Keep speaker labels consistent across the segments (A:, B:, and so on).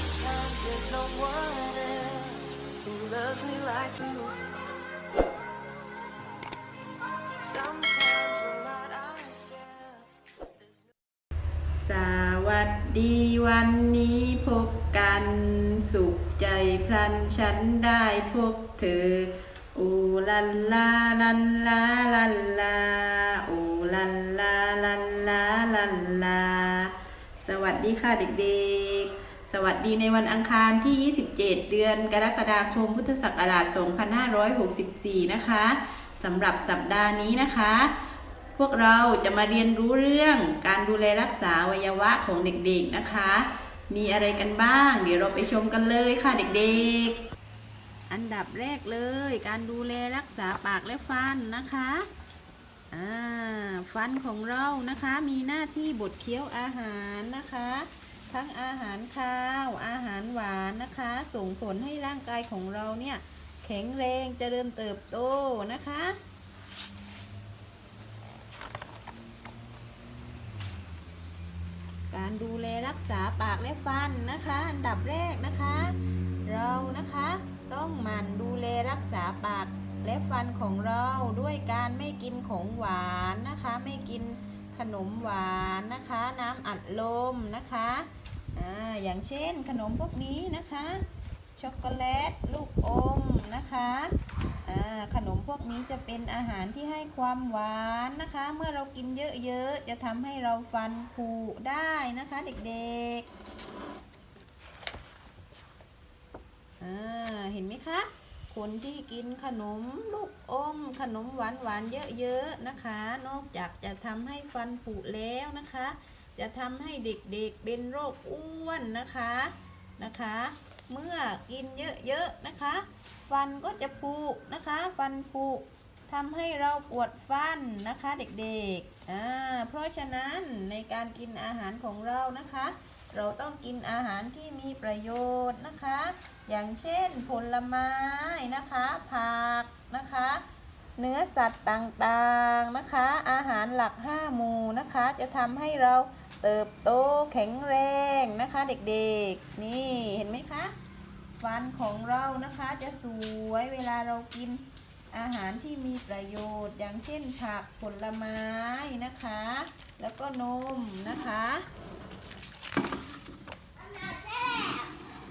A: Sometimes there's no one else who loves me like you. Sometimes we're not ourselves. There's no
B: สวัสดีวันนี้พบกันสุขใจพลันฉันได้พบเธอ อูลันลาลันลาลันลาอูลันลาลันลาลันลา สวัสดีค่ะเด็กๆ สวัสดีในวันอังคารที่ 27 เดือนกรกฎาคม พุทธศักราช 2564 นะคะสำหรับสัปดาห์นี้นะคะ พวกเราจะมาเรียนรู้เรื่องการดูแลรักษาวัยวะของเด็กๆนะคะ มีอะไรกันบ้าง เดี๋ยวเราไปชมกันเลยค่ะเด็กๆ อันดับแรกเลย การดูแลรักษาปากและฟันนะคะฟันของเรานะคะมีหน้าที่บดเคี้ยวอาหารนะคะ ทั้งอาหารข้าว อาหารหวานนะคะ ส่งผลให้ร่างกายของเราเนี่ย แข็งแรงเจริญเติบโตนะคะการดูแลรักษาปากและฟันนะคะ อันดับแรกนะคะ เรานะคะต้องหมั่นดูแลรักษาปากและฟันของเราด้วยการไม่กินของหวานนะคะ ไม่กิน ขนมหวานนะคะ น้ำอัดลมนะคะอ่าอย่างเช่นขนมพวกนี้นะคะ ช็อกโกแลต ลูกอมนะคะอ่าขนมพวกนี้จะเป็นอาหารที่ให้ความหวานนะคะ เมื่อเรากินเยอะๆ จะทำให้เราฟันผุได้นะคะเด็กๆอ่าเห็นไหมคะ คนที่กินขนมลูกอม ขนมหวานหวานๆเยอะๆนะคะ นอกจากจะทำให้ฟันผุแล้วนะคะ จะทำให้เด็กๆเป็นโรคอ้วนนะคะนะคะ เมื่อกินเยอะๆนะคะ ฟันก็จะผุนะคะ ฟันผุทำให้เราปวดฟันนะคะเด็กๆอ่าเพราะฉะนั้นในการกินอาหารของเรานะคะ เราต้องกินอาหารที่มีประโยชน์นะคะ อย่างเช่นผลไม้นะคะผักนะคะ เนื้อสัตว์ต่างๆนะคะ อาหารหลักห้าหมู่นะคะ จะทำให้เราเติบโตแข็งแรงนะคะเด็กๆ นี่เห็นไหมคะ ฟันของเรานะคะจะสวยเวลาเรากินอาหารที่มีประโยชน์ อย่างเช่นผักผลไม้นะคะ แล้วก็นมนะคะ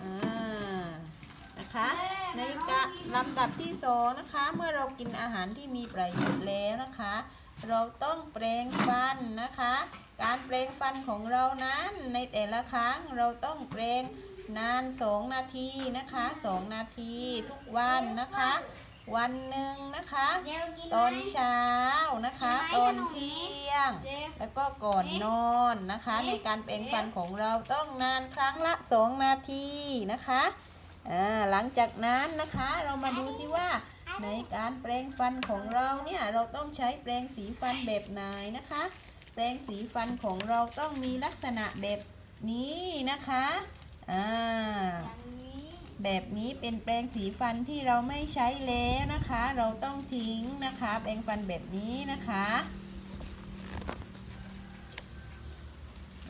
B: อ่านะคะ ในกะลำ ดับที่สองนะคะ เมื่อเรากินอาหารที่มีประโยชน์แล้วนะคะ เราต้องแปรงฟันนะคะ การแปรงฟันของเรานั้นในแต่ละครั้งเราต้องแปรงนาน 2 นาทีนะคะ 2 นาทีทุกวันนะคะ วันหนึ่งนะคะ
C: เร็วกิน
B: ตอน
C: ไหม
B: เช้านะคะ
C: กินไหม
B: ตอน
C: ขนม
B: เที่ยง
C: เร็ว
B: แล้วก็ก่อนนอนนะคะ
C: เอ๊ะ
B: ในการแปรงฟันของเราต้องนานครั้งละ 2 นาทีนะคะ อ่าหลังจากนั้นนะคะเรามาดูซิว่า ในการแปรงฟันของเราเนี่ยเราต้องใช้แปรงสีฟันแบบไหนนะคะ แปรงสีฟันของเราต้องมีลักษณะแบบนี้นะคะอ่า
C: อย่างนี้
B: แบบนี้เป็นแปรงสีฟันที่เราไม่ใช้แล้วนะคะ เราต้องทิ้งนะคะ แปรงฟันแบบนี้นะคะ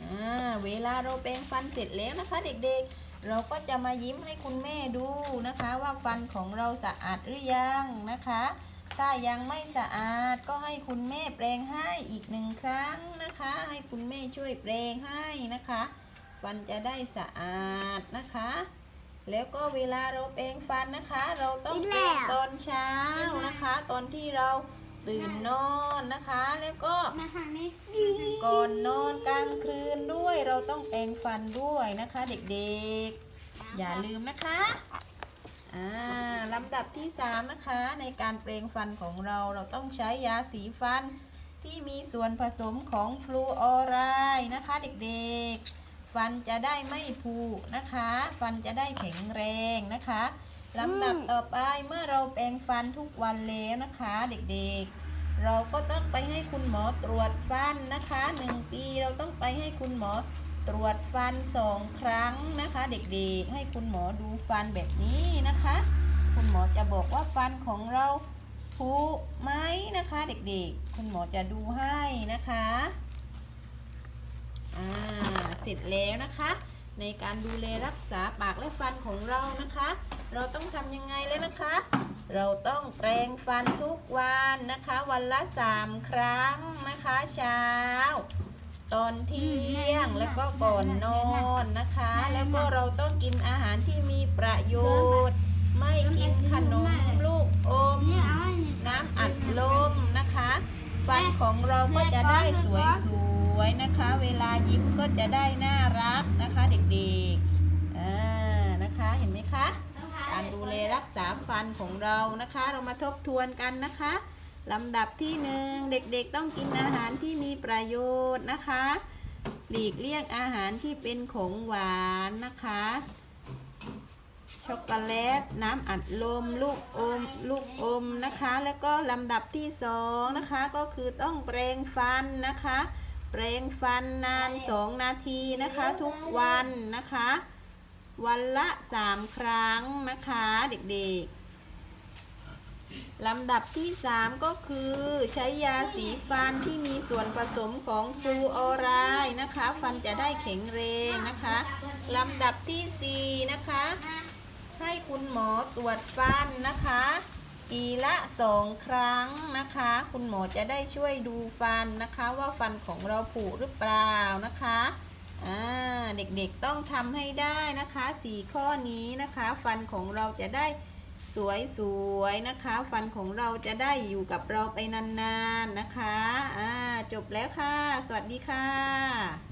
B: อ่าเวลาเราแปรงฟันเสร็จแล้วนะคะ เด็กๆ เราก็จะมายิ้มให้คุณแม่ดูนะคะ ว่าฟันของเราสะอาดหรือยังนะคะ ถ้ายังไม่สะอาดก็ให้คุณแม่แปรงให้อีกหนึ่งครั้งนะคะ ให้คุณแม่ช่วยแปรงให้นะคะ ฟันจะได้สะอาดนะคะ แล้วก็เวลาเราแปรงฟันนะคะ เราต้องแปรงตอนเช้านะคะ ตอนที่เรา ตื่นนอนนะคะ แล้วก็
C: มาทางนี้
B: ก่อนนอนกลางคืนด้วย เราต้องแปรงฟันด้วยนะคะ เด็กๆ อย่าลืมนะคะอ่าลำดับที่สามนะคะ ในการแปรงฟันของเราเราต้องใช้ยาสีฟันที่มีส่วนผสมของฟลูออไรด์นะคะ เด็กๆ ฟันจะได้ไม่ผุนะคะ ฟันจะได้แข็งแรงนะคะ ลำดับต่อไปเมื่อเราแปรงฟันทุกวันแล้วนะคะ เด็กๆ เราก็ต้องไปให้คุณหมอตรวจฟันนะคะหนึ่งปีเราต้องไปให้คุณหมอตรวจฟันสองครั้งนะคะ เด็กๆ ให้คุณหมอดูฟันแบบนี้นะคะ คุณหมอจะบอกว่าฟันของเราผุไหมนะคะ เด็กๆ คุณหมอจะดูให้นะคะอ่าเสร็จแล้วนะคะ ในการดูแลรักษาปากและฟันของเรานะคะ เราต้องทำยังไงเลยนะคะ เราต้องแปรงฟันทุกวันนะคะ วันละสามครั้งนะคะ เช้า ตอนเที่ยงแล้วก็ก่อนนอนนะคะ แล้วก็เราต้องกินอาหารที่มีประโยชน์ ไม่กินขนมลูกอม น้ำอัดลมนะคะ ฟันของเราก็จะได้สวย ๆนะคะ เวลายิ้มก็จะได้น่ารักนะคะเด็กๆอ่านะคะเห็นไหมคะ การดูแลรักษาฟันของเรานะคะ เรามาทบทวนกันนะคะลำดับที่หนึ่งเด็กๆต้องกินอาหารที่มีประโยชน์นะคะหลีกเลี่ยงอาหารที่เป็นของหวานนะคะ ช็อกโกแลต น้ำอัดลม ลูกอม ลูกอมนะคะ แล้วก็ลำดับที่สองนะคะ ก็คือต้องแปรงฟันนะคะ แปรงฟันนาน 2 นาทีนะคะ ทุกวันนะคะ วันละ 3 ครั้งนะคะเด็กๆลำดับที่ 3 ก็คือใช้ยาสีฟันที่มีส่วนผสมของฟลูออไรด์นะคะ ฟันจะได้แข็งแรงนะคะลำดับทีสี่4 นะคะ ให้คุณหมอตรวจฟันนะคะ ปีละสองครั้งนะคะ คุณหมอจะได้ช่วยดูฟันนะคะ ว่าฟันของเราผุหรือเปล่านะคะเด็กๆต้องทำให้ได้นะคะสี่ข้อนี้นะคะ ฟันของเราจะได้สวยๆนะคะ ฟันของเราจะได้อยู่กับเราไปนานๆนะคะ อ่า จบแล้วค่ะ สวัสดีค่ะ